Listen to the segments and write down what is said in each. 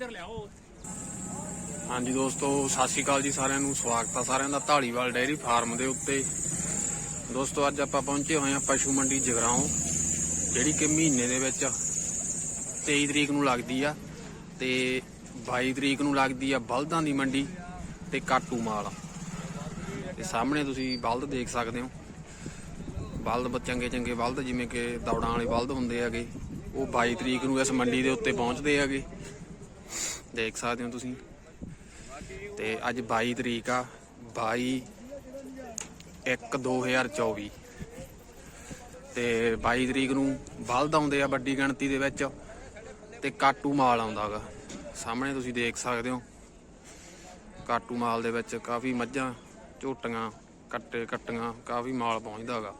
ਇੱਧਰ ਲਿਆਓ। ਹਾਂਜੀ ਦੋਸਤੋ, ਸਤਿ ਸ਼੍ਰੀ ਅਕਾਲ ਜੀ ਸਾਰਿਆਂ ਨੂੰ। ਸਵਾਗਤ ਆ ਸਾਰਿਆਂ ਦਾ ਢਾਲੀਵਾਲ ਡੇਅਰੀ ਫਾਰਮ ਦੇ ਉੱਤੇ। ਦੋਸਤੋ, ਅੱਜ ਆਪਾਂ ਪਹੁੰਚੇ ਹੋਏ ਹਾਂ ਪਸ਼ੂ ਮੰਡੀ ਜਗਰਾਉਂ, ਜਿਹੜੀ ਕਿ ਮਹੀਨੇ ਦੇ ਵਿੱਚ 23 ਤਰੀਕ ਨੂੰ ਲੱਗਦੀ ਆ ਤੇ 22 ਤਰੀਕ ਨੂੰ ਲੱਗਦੀ ਆ ਬਲਦਾਂ ਦੀ ਮੰਡੀ ਤੇ ਕਾਟੂ ਮਾਲ। ਤੇ ਸਾਹਮਣੇ ਤੁਸੀਂ ਬਲਦ ਦੇਖ ਸਕਦੇ ਹੋ। ਬਲਦ ਚੰਗੇ ਚੰਗੇ ਬਲਦ, ਜਿਵੇਂ ਕਿ ਦੌੜਾਂ ਵਾਲੇ ਬਲਦ ਹੁੰਦੇ ਹੈਗੇ, ਉਹ 22 ਤਰੀਕ ਨੂੰ ਇਸ ਮੰਡੀ ਦੇ ਉੱਤੇ ਪਹੁੰਚਦੇ ਹੈਗੇ। ਦੇਖ ਸਕਦੇ ਹੋ ਤੁਸੀਂ। ਤੇ ਅੱਜ 22 ਤਰੀਕ ਆ 22 1 2024 ਤੇ 22 ਤਰੀਕ ਨੂੰ ਬਲਦ ਆਉਂਦੇ ਆ ਵੱਡੀ ਗਿਣਤੀ ਦੇ ਵਿੱਚ ਤੇ ਕਾਟੂ ਮਾਲ ਆਉਂਦਾਗਾ ਸਾਹਮਣੇ ਤੁਸੀਂ ਦੇਖ ਸਕਦੇ ਹੋ। ਕਾਟੂ ਮਾਲ ਦੇ ਵਿੱਚ ਕਾਫੀ ਮੱਝਾਂ, ਝੋਟੀਆਂ, ਕੱਟੇ, ਕੱਟੀਆਂ ਕਾਫੀ ਮਾਲ ਪਹੁੰਚਦਾਗਾ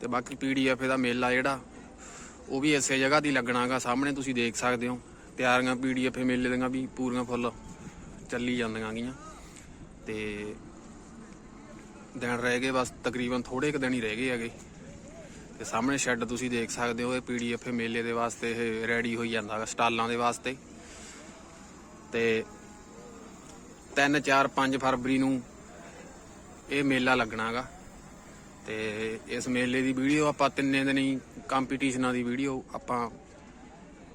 ਤੇ ਬਾਕੀ ਪੀਡੀਐਫ ਦਾ ਮੇਲਾ ਜਿਹੜਾ, ਉਹ ਵੀ ਇਸੇ ਜਗ੍ਹਾ ਦੀ ਲੱਗਣਾਗਾ ਸਾਹਮਣੇ ਤੁਸੀਂ ਦੇਖ ਸਕਦੇ ਹੋ। ਤਿਆਰੀਆਂ ਪੀਡੀਐਫ ਮੇਲੇ ਦੀਆਂ ਵੀ ਪੂਰੀਆਂ ਫੁੱਲ ਚੱਲੀ ਜਾਂਦੀਆਂ ਗੀਆਂ ਤੇ ਦਿਨ ਰਹਿ ਗਏ, ਬਸ ਤਕਰੀਬਨ ਥੋੜੇ ਕੁ ਦਿਨ ਹੀ ਰਹਿ ਗਏ ਹੈਗੇ। ਤੇ ਸਾਹਮਣੇ ਸ਼ੈੱਡ ਤੁਸੀਂ ਦੇਖ ਸਕਦੇ ਹੋ, ਇਹ ਪੀਡੀਐਫ ਮੇਲੇ ਦੇ ਵਾਸਤੇ ਇਹ ਰੈਡੀ ਹੋਈ ਜਾਂਦਾ ਹੈ ਸਟਾਲਾਂ ਦੇ ਵਾਸਤੇ। ਤੇ 3 4 5 ਫਰਵਰੀ ਨੂੰ ਇਹ ਮੇਲਾ ਲੱਗਣਾਗਾ ਤੇ ਇਸ ਮੇਲੇ ਦੀ ਵੀਡੀਓ ਆਪਾਂ ਤਿੰਨੇ ਦਿਨ ਹੀ, ਕੰਪੀਟੀਸ਼ਨਾਂ ਦੀ ਵੀਡੀਓ ਆਪਾਂ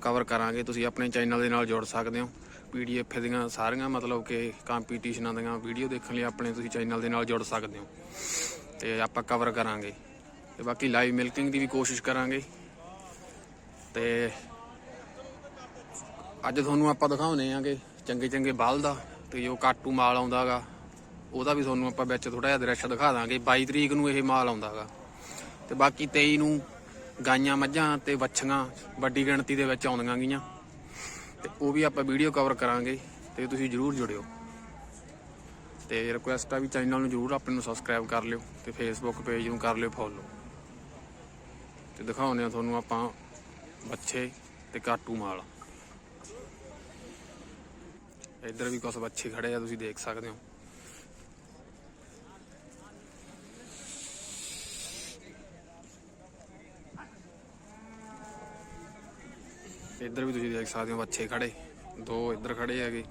ਕਵਰ ਕਰਾਂਗੇ, ਤੁਸੀਂ ਆਪਣੇ ਚੈਨਲ ਦੇ ਨਾਲ ਜੁੜ ਸਕਦੇ ਹੋ। ਪੀਡੀਐਫ ਦੀਆਂ ਸਾਰੀਆਂ ਮਤਲਬ ਕਿ ਕੰਪੀਟੀਸ਼ਨਾਂ ਦੀਆਂ ਵੀਡੀਓ ਦੇਖਣ ਲਈ ਆਪਣੇ ਤੁਸੀਂ ਚੈਨਲ ਦੇ ਨਾਲ ਜੁੜ ਸਕਦੇ ਹੋ। ਤੇ ਆਪਾਂ ਕਵਰ ਕਰਾਂਗੇ। ਤੇ ਬਾਕੀ ਲਾਈਵ ਮਿਲਕਿੰਗ ਦੀ ਵੀ ਕੋਸ਼ਿਸ਼ ਕਰਾਂਗੇ। ਤੇ ਅੱਜ ਤੁਹਾਨੂੰ ਆਪਾਂ ਦਿਖਾਉਨੇ ਆਂਗੇ ਚੰਗੇ ਚੰਗੇ ਬਲਦ ਦਾ, ਤੇ ਜੋ ਕਾਟੂ ਮਾਲ ਆਉਂਦਾਗਾ। ਉਹਦਾ ਵੀ ਤੁਹਾਨੂੰ ਆਪਾਂ ਵਿੱਚ ਥੋੜਾ ਜਿਹਾ ਦ੍ਰਿਸ਼ ਦਿਖਾ ਦਾਂਗੇ 22 ਤਰੀਕ ਨੂੰ ਇਹ ਮਾਲ ਆਉਂਦਾਗਾ। ਤੇ ਬਾਕੀ 23 ਨੂੰ ਗਾਈਆਂ ਮੱਝਾਂ ਤੇ ਵੱਛੀਆਂ ਵੱਡੀ ਗਿਣਤੀ ਦੇ ਵਿੱਚ ਆਉਂਦੀਆਂ ਗੀਆਂ ਤੇ ਉਹ ਵੀ ਆਪਾਂ ਵੀਡੀਓ ਕਵਰ ਕਰਾਂਗੇ ਤੇ ਤੁਸੀਂ ਜਰੂਰ ਜੁੜਿਓ। ਤੇ ਰਿਕੁਐਸਟ ਆ ਵੀ ਚੈਨਲ ਨੂੰ ਜਰੂਰ ਆਪਣੇ ਨੂੰ ਸਬਸਕ੍ਰਾਈਬ ਕਰ ਲਿਓ ਤੇ ਫੇਸਬੁੱਕ ਪੇਜ ਨੂੰ ਕਰ ਲਿਓ ਫੋਲੋ ਤੇ ਦਿਖਾਉਂਦੇ ਆ ਤੁਹਾਨੂੰ ਆਪਾਂ ਬੱਚੇ ਤੇ ਕਾਟੂ ਮਾਲ। ਇੱਧਰ ਵੀ ਕੁਝ ਬੱਚੇ ਖੜੇ ਆ, ਤੁਸੀਂ ਦੇਖ ਸਕਦੇ ਹੋ। ਇੱਧਰ ਵੀ ਤੁਸੀਂ ਦੇਖ ਸਕਦੇ ਹੋ, ਬੱਚੇ ਖੜੇ, ਦੋ ਇੱਧਰ ਖੜੇ ਹੈਗੇ।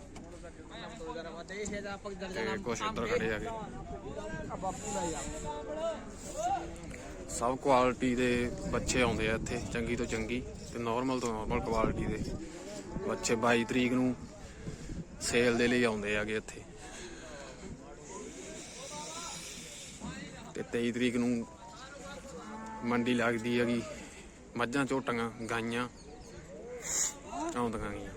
ਤੇ ਕੁਝ ਇੱਧਰ ਖੜੇ ਹੈਗੇ। ਸਭ ਕੁਆਲਿਟੀ ਦੇ ਬੱਚੇ ਆਉਂਦੇ ਆ ਇੱਥੇ, ਚੰਗੀ ਤੋਂ ਚੰਗੀ ਤੇ ਨਾਰਮਲ ਤੋਂ ਨਾਰਮਲ ਕੁਆਲਿਟੀ ਦੇ ਬੱਚੇ 22 ਤਰੀਕ ਨੂੰ ਸੇਲ ਦੇ ਲਈ ਆਉਂਦੇ ਆਗੇ ਇੱਥੇ। ਤੇ 23 ਤਰੀਕ ਨੂੰ ਮੰਡੀ ਲੱਗਦੀ ਹੈਗੀ, ਮੱਝਾਂ, ਝੋਟੀਆਂ, ਗਾਈਆਂ। ਆਉਂਦੀਆਂ ਗਈਆਂ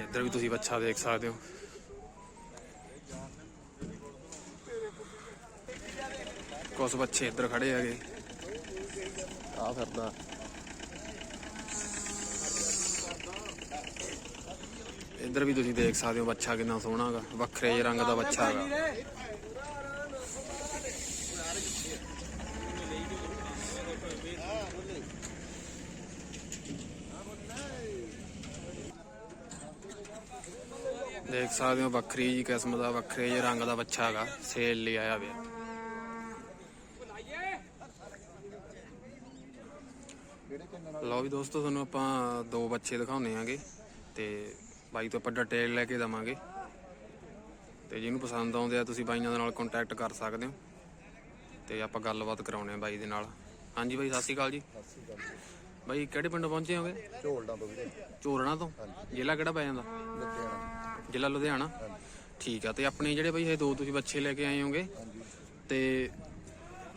ਇੱਧਰ ਵੀ ਤੁਸੀਂ ਬੱਚਾ ਦੇਖ ਸਕਦੇ ਹੋ। ਕੁਝ ਬੱਚੇ ਇੱਧਰ ਖੜੇ ਹੈਗੇ। ਆ ਫਿਰਦਾ। ਇੱਧਰ ਵੀ ਤੁਸੀਂ ਦੇਖ ਸਕਦੇ ਹੋ ਬੱਚਾ ਕਿੰਨਾ ਸੋਹਣਾ ਹੈਗਾ। ਵੱਖਰੇ ਜਿਹੇ ਰੰਗ ਦਾ ਬੱਚਾ ਹੈਗਾ। ਦੇਖ ਸਕਦੇ ਹੋ ਵੱਖਰੀ ਜੀ ਕਿਸਮ ਦਾ ਵੱਖਰੇ ਜਿਹੇ ਰੰਗ ਦਾ ਬੱਚਾ ਹੈਗਾ ਸੇਲ ਲਈ ਆਇਆ ਹੋਇਆ। ਲਓ ਵੀ ਦੋਸਤੋ ਤੁਹਾਨੂੰ ਆਪਾਂ ਦੋ ਬੱਚੇ ਦਿਖਾਉਨੇ ਆਂਗੇ ਤੇ ਬਾਈ ਤੋਂ ਆਪਾਂ ਡਿਟੇਲ ਲੈ ਕੇ ਦਵਾਂਗੇ। ਤੇ ਜਿਹਨੂੰ ਪਸੰਦ ਆਉਂਦੇ ਆ ਤੁਸੀਂ ਬਾਈਆਂ ਦੇ ਨਾਲ ਕੰਟੈਕਟ ਕਰ ਸਕਦੇ ਹੋ। ਤੇ ਆਪਾਂ ਗੱਲਬਾਤ ਕਰਾਉਣੇ ਆ ਬਾਈ ਦੇ ਨਾਲ। ਹਾਂਜੀ ਬਾਈ ਸਤਿ ਸ਼੍ਰੀ ਅਕਾਲ ਜੀ। ਬਾਈ ਕਿਹੜੇ ਪਿੰਡੋਂ ਪਹੁੰਚੇ ਹੋਗੇ? ਝੋਲਡਾਂ ਤੋਂ ਵੀਰੇ। ਚੋਰਣਾ ਤੋਂ? ਜ਼ਿਲ੍ਹਾ ਕਿਹੜਾ ਪੈ ਜਾਂਦਾ? ਲੁਧਿਆਣਾ। ਜ਼ਿਲ੍ਹਾ ਲੁਧਿਆਣਾ। ਠੀਕ ਆ ਤੇ ਆਪਣੇ ਜਿਹੜੇ ਬਾਈ ਇਹ ਦੋ ਤੁਸੀਂ ਬੱਚੇ ਲੈ ਕੇ ਆਏ ਹੋਗੇ ਤੇ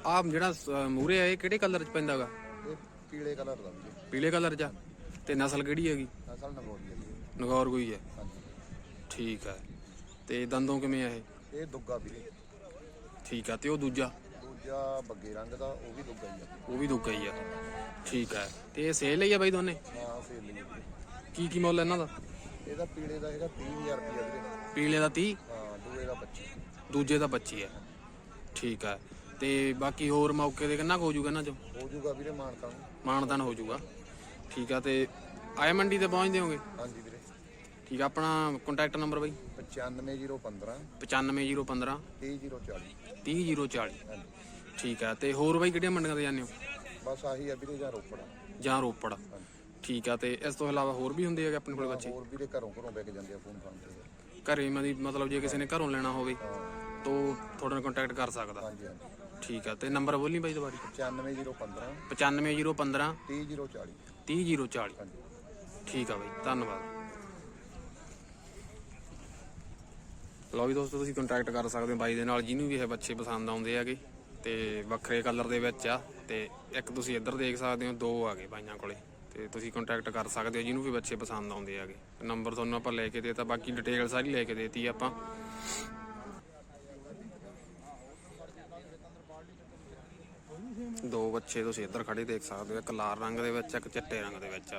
ਆਹ ਜਿਹੜਾ ਮੂਰੇ ਆ ਇਹ ਕਿਹੜੇ ਕਲਰ ਚ ਪੈਂਦਾਗਾ ਇਹ ਪੀਲੇ ਕਲਰ ਦਾ ਵੀਰੇ ਪੀਲੇ ਕਲਰ ਚ ਆ? ਤੇ ਨਸਲ ਕਿਹੜੀ ਹੈਗੀ? ਨਗੋਰੀ ਹੈ ਵੀਰੇ ਨਗੌਰ ਕੋਈ ਹੈ ਠੀਕ ਹੈ ਤੇ ਦੰਦੋਂ ਕਿਵੇਂ ਆ ਇਹ? ਇਹ ਦੁੱਗਾ ਵੀਰੇ। ਠੀਕ ਆ ਤੇ ਉਹ ਦੂਜਾ? ਦੂਜਾ ਬੱਗੇ ਰੰਗ ਦਾ ਉਹ ਵੀ ਦੁੱਗਾ ਹੀ ਆ। ਉਹ ਵੀ ਦੁੱਗਾ ਹੀ ਆ। ਠੀਕ ਹੈ ਤੇ ਇਹ ਸੇਲ ਹੀ ਆ ਬਾਈ ਦੋਨੇ? ਹਾਂ ਸੇਲ ਲਈ ਕੀ ਕੀ ਮੁੱਲ ਇਹਨਾਂ ਦਾ? ਇਹਦਾ ਪੀਲੇ ਦਾ ਹੈਗਾ 30000 ਰੁਪਏ ਵੀਰੇ। ਪੀਲੇ ਦਾ 30 ਹਾਂ ਦੂਏ ਦਾ 25 ਦੂਜੇ ਦਾ 25 ਹੈ। ਠੀਕ ਹੈ। ਤੇ ਬਾਕੀ ਹੋਰ ਮੌਕੇ ਤੇ ਕਿੰਨਾ ਕੁ ਹੋ ਜਾਊਗਾ ਇਹਨਾਂ ਚੋਂ? ਹੋ ਜਾਊਗਾ ਵੀਰੇ ਮਾਨਕਾਂ ਨੂੰ। ਮਾਨਦਾਨ ਹੋ ਜਾਊਗਾ। ਠੀਕ ਆ ਤੇ ਆਏ ਮੰਡੀ ਤੇ ਪਹੁੰਚਦੇ ਹੋਗੇ? ਹਾਂਜੀ ਵੀਰੇ। ਠੀਕ ਆ ਆਪਣਾ ਕੰਟੈਕਟ ਨੰਬਰ ਬਾਈ। 95015 95015 30040 30040 ਹਾਂਜੀ। ਠੀਕ ਹੈ ਤੇ ਹੋਰ ਬਾਈ ਕਿਹੜੀਆਂ ਮੰਡੀਆਂ ਤੇ ਜਾਂਦੇ ਹੋ? ਬਸ ਆਹੀ ਆ ਵੀਰੇ ਜਾਂ ਰੋਪੜਾ। ਜਾਂ ਰੋਪੜ। ਠੀਕ ਆ ਤੇ ਇਸ ਤੋਂ ਇਲਾਵਾ ਹੋਰ ਵੀ ਹੁੰਦੇ ਹੈਗੇ ਆਪਣੇ ਕੋਲ ਬੱਚੇ? ਹੋਰ ਵੀਰੇ ਘਰੋਂ ਘਰੋਂ ਵਿਕ ਜਾਂਦੇ ਆ ਫੋਨ ਫਾਨ ਤੇ। ਘਰੇ ਮਦੀ ਮਤਲਬ ਜੇ ਕਿਸੇ ਨੇ ਘਰੋਂ ਲੈਣਾ ਹੋਵੇ ਤਾਂ ਤੁਹਾਡੇ ਨਾਲ ਕੰਟੈਕਟ ਕਰ ਸਕਦਾ। ਹਾਂਜੀ ਹਾਂਜੀ। ਠੀਕ ਆ ਤੇ ਨੰਬਰ ਬੋਲੀ ਬਾਈ ਦੁਬਾਰੀ। 95015 95015 30040 30040 ਹਾਂਜੀ। ਠੀਕ ਆ ਬਾਈ ਧੰਨਵਾਦ। ਲਓ ਵੀ ਦੋਸਤੋ ਤੁਸੀਂ ਕੰਟੈਕਟ ਕਰ ਸਕਦੇ ਹੋ ਬਾਈ ਦੇ ਨਾਲ ਜਿਹਨੂੰ ਵੀ ਇਹ ਬੱਚੇ ਪਸੰਦ ਆਉਂਦੇ ਹੈਗੇ ਤੇ ਵੱਖਰੇ ਕਲਰ ਦੇ ਵਿੱਚ ਆ ਤੇ ਇੱਕ ਤੁਸੀਂ ਇੱਧਰ ਦੇਖ ਸਕਦੇ ਹੋ ਦੋ ਆ ਗਏ ਬਾਈਆਂ ਕੋਲੇ। ਤੇ ਤੁਸੀਂ ਕੰਟੈਕਟ ਕਰ ਸਕਦੇ ਹੋ, ਜਿਹਨੂੰ ਵੀ ਬੱਚੇ ਪਸੰਦ ਆਉਂਦੇ ਹੈਗੇ। ਨੰਬਰ ਤੁਹਾਨੂੰ ਆਪਾਂ ਲੈ ਕੇ ਦੇਤਾ, ਬਾਕੀ ਡਿਟੇਲ ਸਾਰੀ ਲੈ ਕੇ ਦੇਤੀ ਆਪਾਂ। ਦੋ ਬੱਚੇ ਤੁਸੀਂ ਇੱਧਰ ਖੜੇ ਦੇਖ ਸਕਦੇ ਹੋ, ਇੱਕ ਲਾਲ ਰੰਗ ਦੇ ਵਿੱਚ, ਇੱਕ ਚਿੱਟੇ ਰੰਗ ਦੇ ਵਿੱਚ।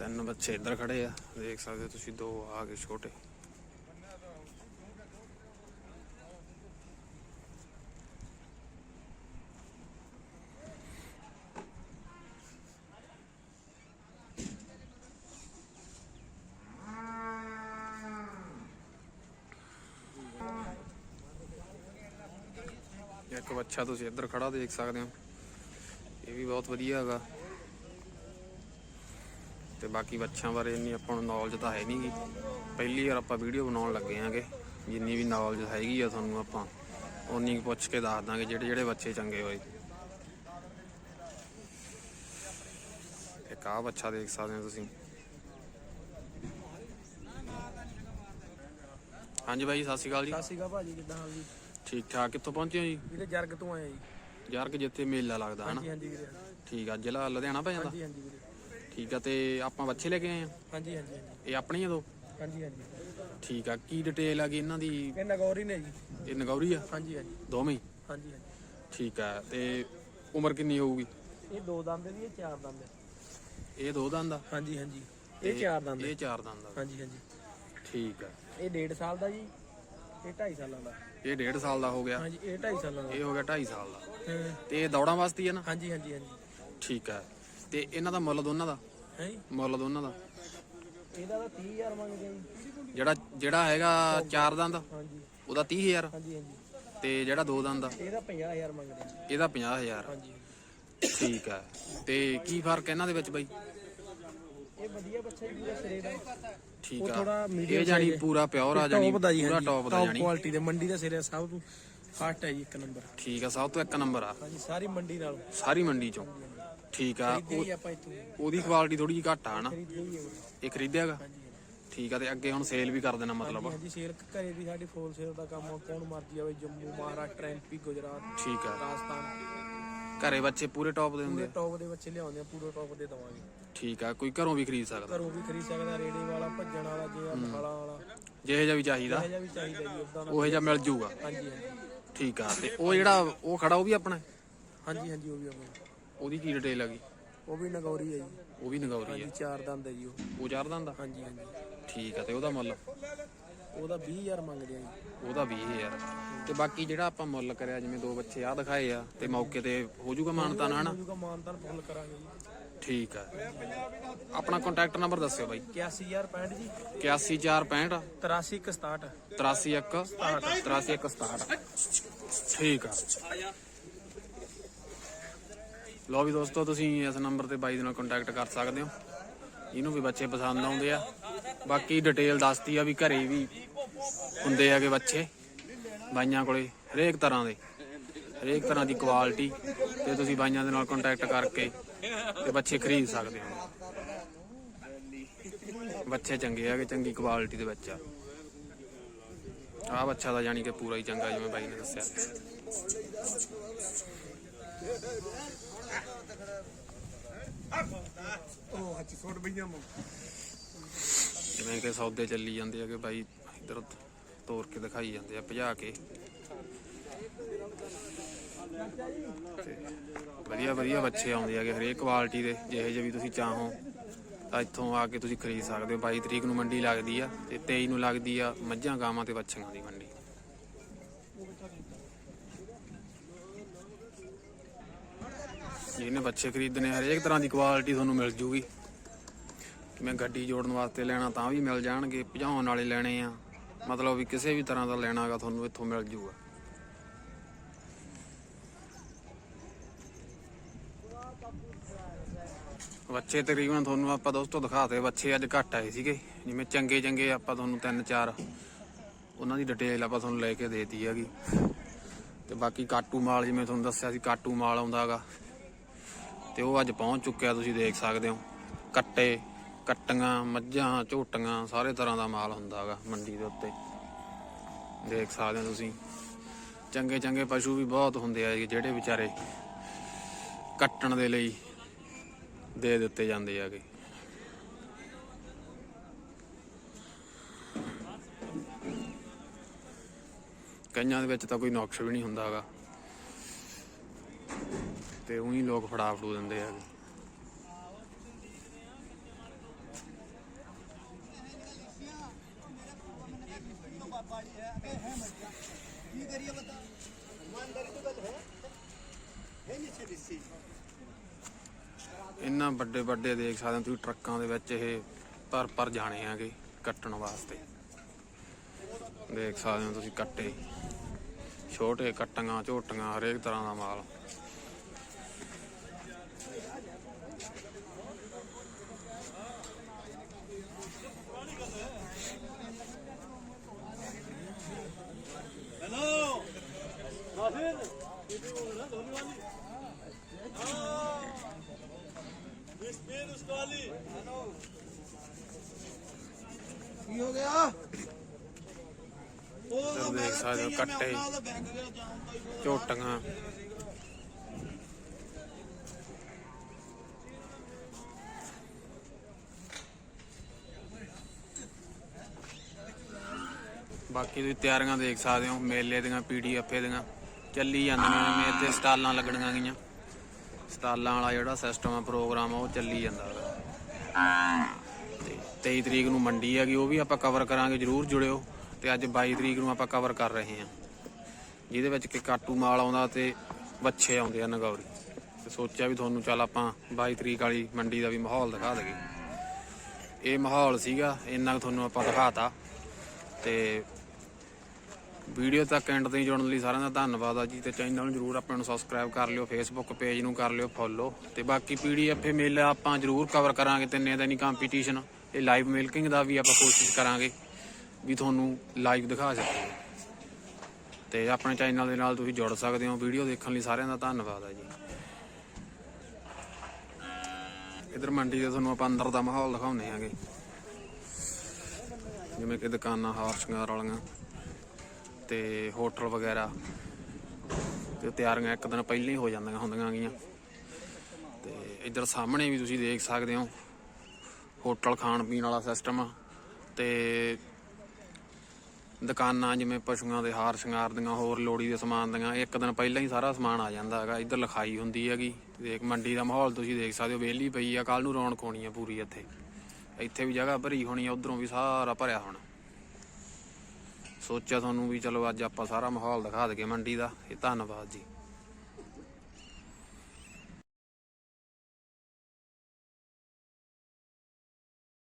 ਤਿੰਨ ਬੱਚੇ ਇੱਧਰ ਖੜੇ ਆ, ਦੇਖ ਸਕਦੇ ਹੋ ਤੁਸੀਂ, ਦੋ ਆ ਗਏ ਛੋਟੇ। ਇੱਕ ਬੱਚਾ ਤੁਸੀਂ ਇੱਧਰ ਖੜਾ, ਦੇਖ ਸਕਦੇ ਹੋ। ਇਹ ਵੀ ਬਹੁਤ ਵਧੀਆ ਹੈਗਾ। ਤੇ ਬਾਕੀ ਬੱਚਿਆਂ ਬਾਰੇ ਇੰਨੀ ਆਪਾਂ ਨੂੰ ਨੌਲੇਜ ਤਾਂ ਹੈ ਨਹੀਂਗੀ ਪਹਿਲੀ ਵਾਰ ਆਪਾਂ ਵੀਡੀਓ ਬਣਾਉਣ ਲੱਗੇ ਆਂਗੇ ਜਿੰਨੀ ਵੀ ਨੌਲੇਜ ਹੈਗੀ ਆ ਤੁਹਾਨੂੰ ਆਪਾਂ ਉਨੀ ਪੁੱਛ ਕੇ ਦੱਸ ਦਾਂਗੇ ਜਿਹੜੇ ਜਿਹੜੇ ਬੱਚੇ ਚੰਗੇ ਹੋਏ। ਇੱਕ ਆਹ ਬੱਚਾ ਦੇਖ ਸਕਦੇ ਹੋ ਤੁਸੀਂ। ਹਾਂਜੀ ਬਾਈ ਸਤਿ ਸ਼੍ਰੀ ਅਕਾਲ ਜੀ। ਸਤਿ ਸ਼੍ਰੀ ਅਕਾਲ ਭਾਜੀ ਕਿੱਦਾਂ ਹਾਲ ਜੀ? ਠੀਕ ਠਾਕ ਕਿੱਥੋਂ ਪਹੁੰਚੇ ਹੋ ਜੀ? ਵੀਰੇ ਜਰਗ ਤੋਂ ਆਏ ਜੀ। ਕਿ ਜਿੱਥੇ ਮੇਲਾ ਲੱਗਦਾ ਹਨਾ? ਹਾਂਜੀ ਹਾਂਜੀ ਵੀਰੇ। ਠੀਕ ਆ ਜ਼ਿਲ੍ਹਾ ਲੁਧਿਆਣਾ ਪੈ ਜਾਂਦਾ? ਹਾਂਜੀ ਹਾਂਜੀ ਵੀਰੇ। ਠੀਕ ਆ ਤੇ ਆਪਾਂ ਬੱਚੇ ਲੈ ਕੇ ਆਏ ਆ? ਹਾਂਜੀ ਹਾਂਜੀ ਹਾਂਜੀ। ਇਹ ਆਪਣੀਆਂ ਦੋ? ਹਾਂਜੀ ਹਾਂਜੀ। ਠੀਕ ਆ ਕੀ ਡਿਟੇਲ ਆ ਗਈ ਇਹਨਾਂ ਦੀ? ਇਹ ਨਗੌਰੀ ਨੇ ਜੀ। ਇਹ ਨਗੌਰੀ ਆ? ਹਾਂਜੀ ਹਾਂਜੀ। ਦੋਵੇਂ? ਹੀ? ਹਾਂਜੀ ਹਾਂਜੀ। ਠੀਕ ਆ ਤੇ ਉਮਰ ਕਿੰਨੀ ਹੋਊਗੀ? ਇਹ ਦੋ ਦੰਦ ਦੀ ਇਹ ਚਾਰ ਦੰਦ ਇਹ ਦੋ ਦੰਦ ਆ? ਹਾਂਜੀ ਹਾਂਜੀ। ਇਹ ਚਾਰ ਦੰਦ ਇਹ ਚਾਰ ਦੰਦ ਆ। ਹਾਂਜੀ ਹਾਂਜੀ। ਠੀਕ ਆ। ਇਹ 1.5 ਸਾਲ ਦਾ ਜੀ ਇਹ 2.5 ਸਾਲਾਂ ਦਾ। ਇਹ ਡੇਢ ਸਾਲ ਦਾ ਹੋ ਗਿਆ? ਹਾਂਜੀ ਇਹ 2.5 ਸਾਲਾਂ ਦਾ। ਇਹ ਹੋ ਗਿਆ 2.5 ਸਾਲ ਦਾ। ਹਾਂ, ਤੇ ਇਹ ਦੌੜਾਂ ਵਾਸਤੇ ਹੀ ਆ ਨਾ? ਹਾਂਜੀ ਹਾਂਜੀ ਹਾਂਜੀ। ਠੀਕ ਆ ਤੇ ਇਹਨਾਂ ਦਾ ਮੁੱਲ ਦੋਨਾਂ ਦਾ? ਹੈ ਮੁੱਲ ਦੋਨਾਂ ਦਾ। ਇਹਦਾ ਤਾਂ 30000 ਮੰਗਦੇ ਆ ਜੀ। ਜਿਹੜਾ ਜਿਹੜਾ ਹੈਗਾ ਚਾਰ ਦੰਦ ਹਾਂਜੀ। ਉਹਦਾ 30000 ਹਾਂਜੀ ਹਾਂਜੀ। ਤੇ ਜਿਹੜਾ ਦੋ ਦੰਦ ਆ ਇਹਦਾ 50000 ਮੰਗਦੇ ਆ ਇਹਦਾ 50000 ਹਾਂਜੀ। ਠੀਕ ਆ। ਤੇ ਕੀ ਫ਼ਰਕ ਇਹਨਾਂ ਦੇ ਵਿੱਚ ਬਾਈ? ਇਹ ਵਧੀਆ ਬੱਚਾ ਜੀ ਪੂਰਾ ਸਿਰੇ ਦਾ। ਠੀਕ ਆ। ਇਹ ਜਾਨੀ। ਪੂਰਾ ਪਿਓਰ ਆ ਜਾਨੀ ਦਾ ਪੂਰਾ ਟੌਪ ਦਾ ਜਾਨੀ ਕੁਆਲਿਟੀ ਦੇ ਮੰਡੀ ਦਾ ਸਿਰੇ ਸਭ ਤੋਂ ਫਾਸਟ ਹੈ ਜੀ ਇੱਕ ਨੰਬਰ ਠੀਕ ਆ ਸਭ ਤੋਂ ਇੱਕ ਨੰਬਰ ਆ। ਹਾਂਜੀ ਸਾਰੀ ਮੰਡੀ ਨਾਲ। ਸਾਰੀ ਮੰਡੀ ਚੋਂ। ਠੀਕ ਆ ਖਰੀਦੇ ਉਹ- ਹੀ ਆਪਾਂ ਇੱਥੋਂ। ਉਹਦੀ ਕੁਆਲਿਟੀ ਥੋੜੀ ਜਿਹੀ ਘੱਟ ਆ ਹਨਾ। ਖਰੀਦੇ ਹੈ। ਇਹ ਖਰੀਦਿਆਗਾ? ਹਾਂਜੀ ਠੀਕ ਆ ਤੇ ਅੱਗੇ ਹੁਣ ਸੇਲ ਵੀ ਕਰ ਦੇਣਾ ਮਤਲਬ। ਹਾਂਜੀ ਹਾਂਜੀ ਸੇਲ ਘਰੇ ਵੀ ਸਾਡੀ ਫੋਲ ਸੇਲ ਦਾ ਕੰਮ ਆ, ਕੌਣ ਮਰਜ਼ੀ ਆਵੇ ਜੰਮੂ ਮਹਾਰਾਸ਼ਟਰ ਐਮਪੀ ਗੁਜਰਾਤ ਠੀਕ ਆ। ਰਾਜਸਥਾਨ। ਘਰੇ ਬੱਚੇ ਪੂਰੇ ਟੌਪ ਦੇ ਹੁੰਦੇ ਪੂਰੇ ਆ ਟੌਪ ਦੇ ਬੱਚੇ ਲਿਆਉਂਦੇ ਆ ਪੂਰੇ ਟੌਪ ਦੇ ਦਵਾਂਗੇ। ਠੀਕ ਆ ਕੋਈ ਘਰੋਂ ਵੀ ਖਰੀਦ ਸਕਦਾ? ਘਰੋਂ ਵੀ ਖਰੀਦ ਸਕਦਾ ਰੇੜੇ ਵਾਲਾ ਭੱਜਣ ਵਾਲਾ ਜੇ ਆ ਮਖਾਲਾ ਵਾਲਾ। ਜਿਹੇ ਜਿਹਾ ਵੀ ਚਾਹੀਦਾ। ਇਹ ਜਿਹਾ ਵੀ ਚਾਹੀਦਾ ਜੀ ਉਦਾਂ ਦਾ। ਉਹੇ ਜਿਹਾ ਮਿਲ ਜੂਗਾ। ਹਾਂਜੀ ਹਾਂਜੀ। ਠੀਕ ਆ ਤੇ ਉਹ ਜਿਹੜਾ ਉਹ ਖੜਾ ਉਹ ਵੀ ਆਪਣਾ ਹੈ? ਹਾਂਜੀ ਹਾਂਜੀ ਉਹ ਵੀ ਆਪਣਾ। ਉਹਦੀ ਕੀ ਡਿਟੇਲ ਹੈਗੀ ਉਹ ਵੀ ਨਗੌਰੀ ਹੈ ਜੀ। ਉਹ ਵੀ ਨਗੌਰੀ ਹਾਂਜੀ ਆ ਚਾਰ ਦੰਦ ਹੈ ਜੀ ਉਹ। ਉਹ ਚਾਰ ਦੰਦ ਆ? ਹਾਂਜੀ ਹਾਂਜੀ। ਠੀਕ ਆ ਤੇ ਉਹਦਾ ਮੁੱਲ? ਉਹਦਾ 20000 ਮੰਗਦੇ ਆ ਜੀ। ਉਹਦਾ 20000 ਤੇ ਬਾਕੀ ਜਿਹੜਾ ਆਪਾਂ ਮੁੱਲ ਕਰਿਆ ਜਿਵੇਂ ਦੋ ਬੱਚੇ ਆ ਦਿਖਾਏ ਆ ਤੇ ਮੌਕੇ ਤੇ ਹੋ ਜਾਊਗਾ ਮਾਨਤਾ ਨਾ ਹਨਾ? ਜੂਗਾ ਮਾਨਤਾਨ ਫੁੱਲ ਕਰਾਂਗੇ ਜੀ। ਠੀਕ ਆ। ਆਪਣਾ ਕੰਟੈਕਟ ਨੰਬਰ ਦੱਸਿਓ ਬਾਈ। 81065 ਜੀ। 81465 8361 83 83 ਠੀਕ ਆ। ਲਓ ਵੀ ਦੋਸਤੋ, ਤੁਸੀਂ ਇਸ ਨੰਬਰ ਤੇ ਬਾਈ ਦੇ ਨਾਲ ਕੰਟੈਕਟ ਕਰ ਸਕਦੇ ਹੋ। ਇਹਨੂੰ ਵੀ ਬੱਚੇ ਪਸੰਦ ਆਉਂਦੇ ਆ। ਬਾਕੀ ਡਿਟੇਲ ਦੱਸਤੀ ਆ ਵੀ ਘਰੇ ਵੀ ਹੁੰਦੇ ਹੈਗੇ ਬੱਚੇ, ਬਾਈਆਂ ਕੋਲੇ ਹਰੇਕ ਤਰ੍ਹਾਂ ਦੇ, ਹਰੇਕ ਤਰ੍ਹਾਂ ਦੀ ਕੁਆਲਿਟੀ ਤੇ ਤੁਸੀਂ ਬਾਈਆਂ ਦੇ ਨਾਲ ਕੰਟੈਕਟ ਕਰਕੇ ਤੇ ਬੱਚੇ ਖਰੀਦ ਸਕਦੇ ਹੋ। ਬੱਚੇ ਚੰਗੇ ਹੈਗੇ, ਚੰਗੀ ਕੁਆਲਿਟੀ ਦੇ ਵਿੱਚ ਆ ਆਹ ਬੱਚਾ ਦਾ ਜਾਨੀ ਕਿ ਪੂਰਾ ਹੀ ਚੰਗਾ, ਜਿਵੇਂ ਬਾਈ ਨੇ ਦੱਸਿਆ। ਉਹ ਹੱਥ ਛੋੜ ਬਈਆਂ ਮੋ ਜਿਵੇਂ ਕਿ ਸੌਦੇ ਚੱਲੀ ਜਾਂਦੇ ਆ ਕਿ ਬਾਈ ਇਧਰ ਤੋਰ ਕੇ ਦਿਖਾਈ ਜਾਂਦੇ ਆ, ਭਜਾ ਕੇ। ਵਧੀਆ ਵਧੀਆ ਬੱਚੇ ਆਉਂਦੇ ਆਗੇ ਹਰੇਕ ਕੁਆਲਿਟੀ ਦੇ, ਜਿਹੇ ਜਿਹੇ ਵੀ ਤੁਸੀਂ ਚਾਹੋ, ਤਾਂ ਇੱਥੋਂ ਆ ਕੇ ਤੁਸੀਂ ਖਰੀਦ ਸਕਦੇ ਹੋ। 22 ਤਰੀਕ ਨੂੰ ਮੰਡੀ ਲੱਗਦੀ ਆ ਤੇ 23 ਨੂੰ ਲੱਗਦੀ ਆ ਮੱਝਾਂ, ਗਾਵਾਂ ਤੇ ਬੱਚੀਆਂ ਦੀ ਮੰਡੀ। ਜਿਹਨੇ ਬੱਚੇ ਖਰੀਦਣੇ, ਹਰੇਕ ਤਰ੍ਹਾਂ ਦੀ ਕੁਆਲਿਟੀ ਤੁਹਾਨੂੰ ਮਿਲ ਜੂਗੀ। ਮੈਂ ਗੱਡੀ ਜੋੜਨ ਵਾਸਤੇ ਲੈਣਾ ਤਾਂ ਵੀ ਮਿਲ ਜਾਣਗੇ, ਭਜਾਉਣ ਵਾਲੇ ਲੈਣੇ ਆ। ਮਤਲਬ ਵੀ ਕਿਸੇ ਵੀ ਤਰ੍ਹਾਂ ਦਾ ਲੈਣਾਗਾ ਤੁਹਾਨੂੰ ਇੱਥੋਂ ਮਿਲ ਜੂਗਾ। ਬੱਚੇ ਤਕਰੀਬਨ ਤੁਹਾਨੂੰ ਆਪਾਂ ਦੋਸਤੋ ਦਿਖਾਤੇ, ਬੱਚੇ ਅੱਜ ਘੱਟ ਆਏ ਸੀਗੇ। ਜਿਵੇਂ ਚੰਗੇ ਚੰਗੇ ਆਪਾਂ ਤੁਹਾਨੂੰ ਤਿੰਨ ਚਾਰ, ਉਹਨਾਂ ਦੀ ਡਿਟੇਲ ਆਪਾਂ ਤੁਹਾਨੂੰ ਲੈ ਕੇ ਦੇਤੀ ਹੈਗੀ। ਤੇ ਬਾਕੀ ਕਾਟੂ ਮਾਲ ਜਿਵੇਂ ਤੁਹਾਨੂੰ ਦੱਸਿਆ ਸੀ, ਕਾਟੂ ਮਾਲ ਆਉਂਦਾਗਾ ਤੇ ਉਹ ਅੱਜ ਪਹੁੰਚ ਚੁੱਕਿਆ, ਤੁਸੀਂ ਦੇਖ ਸਕਦੇ ਹੋ। ਕੱਟੇ, ਕੱਟੀਆਂ, ਮੱਝਾਂ, ਝੋਟੀਆਂ, ਸਾਰੇ ਤਰ੍ਹਾਂ ਦਾ ਮਾਲ ਹੁੰਦਾ ਹੈਗਾ ਮੰਡੀ ਦੇ ਉੱਤੇ। ਦੇਖ ਸਕਦੇ ਹੋ ਤੁਸੀਂ। ਚੰਗੇ ਚੰਗੇ ਪਸ਼ੂ ਵੀ ਬਹੁਤ ਹੁੰਦੇ ਆ ਜਿਹੜੇ ਵਿਚਾਰੇ ਕੱਟਣ ਦੇ ਲਈ ਦੇ ਦਿੱਤੇ ਜਾਂਦੇ ਹੈਗੇ। ਕਈਆਂ ਦੇ ਵਿੱਚ ਤਾਂ ਕੋਈ ਨੁਕਸ ਵੀ ਨਹੀਂ ਹੁੰਦਾ ਹੈਗਾ। ਤੇ ਉਹੀ ਲੋਕ ਫੜਾ ਫੜੂ ਦਿੰਦੇ ਹੈਗੇ ਇੰਨਾ ਵੱਡੇ ਵੱਡੇ ਦੇਖ ਸਕਦੇ ਹੋ ਤੁਸੀਂ ਟਰੱਕਾਂ ਦੇ ਵਿੱਚ ਇਹ ਭਰ ਭਰ ਜਾਣੇ ਆਗੇ ਕੱਟਣ ਵਾਸਤੇ। ਦੇਖ ਸਕਦੇ ਹੋ ਤੁਸੀਂ ਕੱਟੇ। ਛੋਟੇ ਕੱਟੀਆਂ ਝੋਟੀਆਂ ਹਰੇਕ ਤਰ੍ਹਾਂ ਦਾ ਮਾਲ। ਕੀ ਹੋ ਗਿਆ ਇੱਧਰ ਦੇਖ ਸਕਦੇ ਹੋ ਕੱਟੇ ਝੋਟੀਆਂ। ਬਾਕੀ ਤੁਸੀਂ ਤਿਆਰੀਆਂ ਦੇਖ ਸਕਦੇ ਹੋ, ਮੇਲੇ ਦੀਆਂ ਪੀਡੀਐਫ ਦੀਆਂ। ਚੱਲੀ ਜਾਂਦੀਆਂ ਨੇ ਮੇਲੇ ਤੇ ਸਟਾਲਾਂ ਲੱਗਣੀਆਂ ਗਈਆਂ। ਸਟਾਲਾਂ ਵਾਲਾ ਜਿਹੜਾ ਸਿਸਟਮ ਆ ਪ੍ਰੋਗਰਾਮ ਆ, ਉਹ ਚੱਲੀ ਜਾਂਦਾ। ਹੈਗਾ ਤੇ 23 ਤਰੀਕ ਨੂੰ ਮੰਡੀ ਹੈਗੀ, ਉਹ ਵੀ ਆਪਾਂ ਕਵਰ ਕਰਾਂਗੇ, ਜਰੂਰ ਜੁੜਿਓ। ਤੇ ਅੱਜ 22 ਤਰੀਕ ਨੂੰ ਆਪਾਂ ਕਵਰ ਕਰ ਰਹੇ ਹਾਂ। ਜਿਹਦੇ ਵਿੱਚ ਕਿ ਕਾਟੂ ਮਾਲ ਆਉਂਦਾ ਤੇ ਵੱਛੇ ਆਉਂਦੇ ਆ, ਨਗੌਰੀ। ਤੇ ਸੋਚਿਆ ਵੀ ਤੁਹਾਨੂੰ ਚੱਲ ਆਪਾਂ 22 ਤਰੀਕ ਵਾਲੀ ਮੰਡੀ ਦਾ ਵੀ ਮਾਹੌਲ ਦਿਖਾ ਦਈਏ। ਇਹ ਮਾਹੌਲ ਸੀਗਾ, ਇੰਨਾ ਕੁ ਤੁਹਾਨੂੰ ਆਪਾਂ ਦਿਖਾਤਾ। ਤੇ ਵੀਡੀਓ ਤੱਕ ਐਂਡ ਤਾਈਂ ਜੁੜਨ ਲਈ ਸਾਰਿਆਂ ਦਾ ਧੰਨਵਾਦ ਆ ਜੀ ਤੇ ਚੈਨਲ ਨੂੰ ਜਰੂਰ ਆਪਾਂ ਨੂੰ ਸਬਸਕ੍ਰਾਈਬ ਕਰ ਲਿਓ ਫੇਸਬੁੱਕ ਪੇਜ ਨੂੰ ਕਰ ਲਿਓ ਫੋਲੋ ਤੇ ਬਾਕੀ ਪੀਡੀਐਫ ਮੇਲਾ ਆਪਾਂ ਜਰੂਰ ਕਵਰ ਕਰਾਂਗੇ ਤਿੰਨੇ ਦਿਨੀ ਕੰਪੀਟੀਸ਼ਨ ਇਹ ਲਾਈਵ ਮਿਲਕਿੰਗ ਦਾ ਵੀ ਆਪਾਂ ਕੋਸ਼ਿਸ਼ ਕਰਾਂਗੇ ਵੀ ਤੁਹਾਨੂੰ ਲਾਈਵ ਦਿਖਾ ਸਕੀਏ। ਤੇ ਆਪਣੇ ਚੈਨਲ ਦੇ ਨਾਲ ਤੁਸੀਂ ਜੁੜ ਸਕਦੇ ਹੋ, ਵੀਡੀਓ ਦੇਖਣ ਲਈ ਸਾਰਿਆਂ ਦਾ ਧੰਨਵਾਦ ਆ ਜੀ। ਇਧਰ ਮੰਡੀ ਦੇ ਤੁਹਾਨੂੰ ਆਪਾਂ ਅੰਦਰ ਦਾ ਮਾਹੌਲ ਦਿਖਾਉਂਦੇ ਆਂਗੇ। ਜਿਵੇਂ ਕਿ ਦੁਕਾਨਾਂ ਹਾਰ ਸ਼ਿੰਗਾਰ ਵਾਲੀਆਂ। ਤੇ ਹੋਟਲ ਵਗੈਰਾ ਤੇ ਤਿਆਰੀਆਂ ਇੱਕ ਦਿਨ ਪਹਿਲਾਂ ਹੀ ਹੋ ਜਾਂਦੀਆਂ ਹੁੰਦੀਆਂ ਗੀਆਂ। ਤੇ ਇੱਧਰ ਸਾਹਮਣੇ ਵੀ ਤੁਸੀਂ ਦੇਖ ਸਕਦੇ ਹੋ, ਹੋਟਲ ਖਾਣ ਪੀਣ ਵਾਲਾ ਸਿਸਟਮ ਤੇ ਦੁਕਾਨਾਂ ਜਿਵੇਂ ਪਸ਼ੂਆਂ ਦੇ ਹਾਰ ਸ਼ਿੰਗਾਰ ਦੀਆਂ, ਹੋਰ ਲੋੜੀ ਦੇ ਸਮਾਨ ਦੀਆਂ, ਇੱਕ ਦਿਨ ਪਹਿਲਾਂ ਹੀ ਸਾਰਾ ਸਮਾਨ ਆ ਜਾਂਦਾ ਹੈਗਾ। ਇੱਧਰ ਲਿਖਾਈ ਹੁੰਦੀ ਹੈਗੀ ਦੇਖ ਮੰਡੀ ਦਾ ਮਾਹੌਲ ਤੁਸੀਂ ਦੇਖ ਸਕਦੇ ਹੋ, ਵਿਹਲੀ ਪਈ ਆ ਕੱਲ ਨੂੰ ਰੌਣਕ ਹੋਣੀ ਆ ਪੂਰੀ ਇੱਥੇ। ਇੱਥੇ ਵੀ ਜਗ੍ਹਾ ਭਰੀ ਹੋਣੀ ਆ, ਉਧਰੋਂ ਵੀ ਸਾਰਾ ਭਰਿਆ ਹੋਣਾ। ਸੋਚਿਆ ਤੁਹਾਨੂੰ ਵੀ ਚਲੋ ਅੱਜ ਆਪਾਂ ਸਾਰਾ ਮਾਹੌਲ ਦਿਖਾ ਦਈਏ ਮੰਡੀ ਦਾ, ਇਹ ਧੰਨਵਾਦ ਜੀ।